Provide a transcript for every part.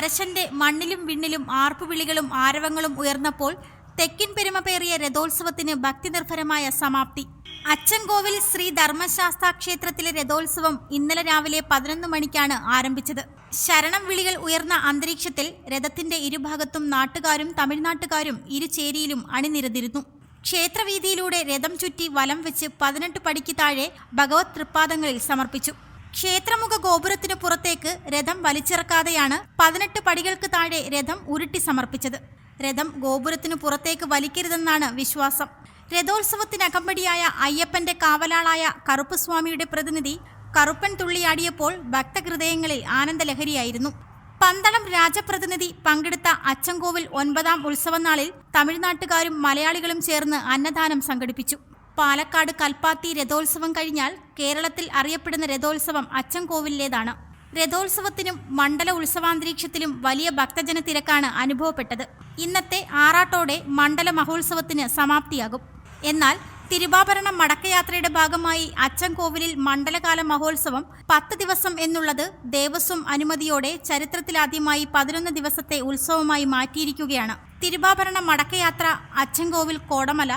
അരശന്റെ മണ്ണിലും വിണ്ണിലും ആർപ്പുവിളികളും ആരവങ്ങളും ഉയർന്നപ്പോൾ തെക്കിൻ പെരുമ പേറിയ രഥോത്സവത്തിന് ഭക്തിനിർഭരമായ സമാപ്തി. അച്ചൻകോവിൽ ശ്രീ ധർമ്മശാസ്ത്ര ക്ഷേത്രത്തിലെ രഥോത്സവം ഇന്നലെ രാവിലെ പതിനൊന്ന് മണിക്കാണ് ആരംഭിച്ചത്. ശരണം വിളികൾ ഉയർന്ന അന്തരീക്ഷത്തിൽ രഥത്തിന്റെ ഇരുഭാഗത്തും നാട്ടുകാരും തമിഴ്നാട്ടുകാരും ഇരുചേരിയിലും അണിനിരന്നിരുന്നു. ക്ഷേത്രവീതിയിലൂടെ രഥം ചുറ്റി വലം വെച്ച് പതിനെട്ട് പടിക്ക് താഴെ ഭഗവത് തൃപ്പാദങ്ങളിൽ സമർപ്പിച്ചു. ക്ഷേത്രമുഖ ഗോപുരത്തിനു പുറത്തേക്ക് രഥം വലിച്ചിറക്കാതെയാണ് പതിനെട്ട് പടികൾക്ക് താഴെ രഥം ഉരുട്ടി സമർപ്പിച്ചത്. രഥം ഗോപുരത്തിനു പുറത്തേക്ക് വലിക്കരുതെന്നാണ് വിശ്വാസം. രഥോത്സവത്തിനകമ്പടിയായ അയ്യപ്പന്റെ കാവലാളായ കറുപ്പുസ്വാമിയുടെ പ്രതിനിധി കറുപ്പൻ തുള്ളിയാടിയപ്പോൾ ഭക്തഹൃദയങ്ങളിൽ ആനന്ദലഹരിയായിരുന്നു. പന്തളം രാജപ്രതിനിധി പങ്കെടുത്ത അച്ചൻകോവിൽ ഒൻപതാം ഉത്സവനാളിൽ തമിഴ്നാട്ടുകാരും മലയാളികളും ചേർന്ന് അന്നദാനം സംഘടിപ്പിച്ചു. പാലക്കാട് കൽപ്പാത്തി രഥോത്സവം കഴിഞ്ഞാൽ കേരളത്തിൽ അറിയപ്പെടുന്ന രഥോത്സവം അച്ചൻകോവിലേതാണ് രഥോത്സവത്തിനും മണ്ഡല ഉത്സവാന്തരീക്ഷത്തിലും വലിയ ഭക്തജന തിരക്കാണ് അനുഭവപ്പെട്ടത്. ഇന്നത്തെ ആറാട്ടോടെ മണ്ഡല മഹോത്സവത്തിന് സമാപ്തിയാകും. എന്നാൽ തിരുവാഭരണം മടക്കയാത്രയുടെ ഭാഗമായി അച്ചൻകോവിലിൽ മണ്ഡലകാല മഹോത്സവം പത്ത് ദിവസം എന്നുള്ളത് ദേവസ്വം അനുമതിയോടെ ചരിത്രത്തിലാദ്യമായി പതിനൊന്ന് ദിവസത്തെ ഉത്സവമായി മാറ്റിയിരിക്കുകയാണ്. തിരുവാഭരണ മടക്കയാത്ര അച്ചൻകോവിൽ കോടമല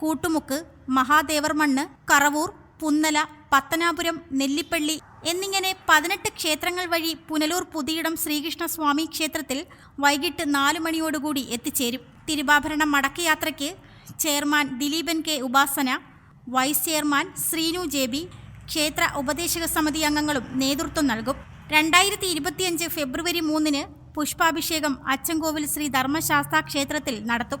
കൂട്ടുമുക്ക് മഹാദേവർ മണ്ണ് കറവൂർ പുന്നല പത്തനാപുരം നെല്ലിപ്പള്ളി എന്നിങ്ങനെ പതിനെട്ട് ക്ഷേത്രങ്ങൾ വഴി പുനലൂർ പുതിയിടം ശ്രീകൃഷ്ണസ്വാമി ക്ഷേത്രത്തിൽ വൈകിട്ട് നാലു മണിയോടുകൂടി എത്തിച്ചേരും. തിരുവാഭരണ മടക്കയാത്രയ്ക്ക് chairman Dileepan K. Upasana vice chairman Sreenu J. B ക്ഷേത്ര ഉപദേശക സമിതി അംഗങ്ങളും നേതൃത്വം നൽകും. രണ്ടായിരത്തി ഇരുപത്തിയഞ്ച് ഫെബ്രുവരി മൂന്നിന് പുഷ്പാഭിഷേകം അച്ചൻകോവിൽ ശ്രീ ധർമ്മശാസ്ത്ര ക്ഷേത്രത്തിൽ നടത്തും.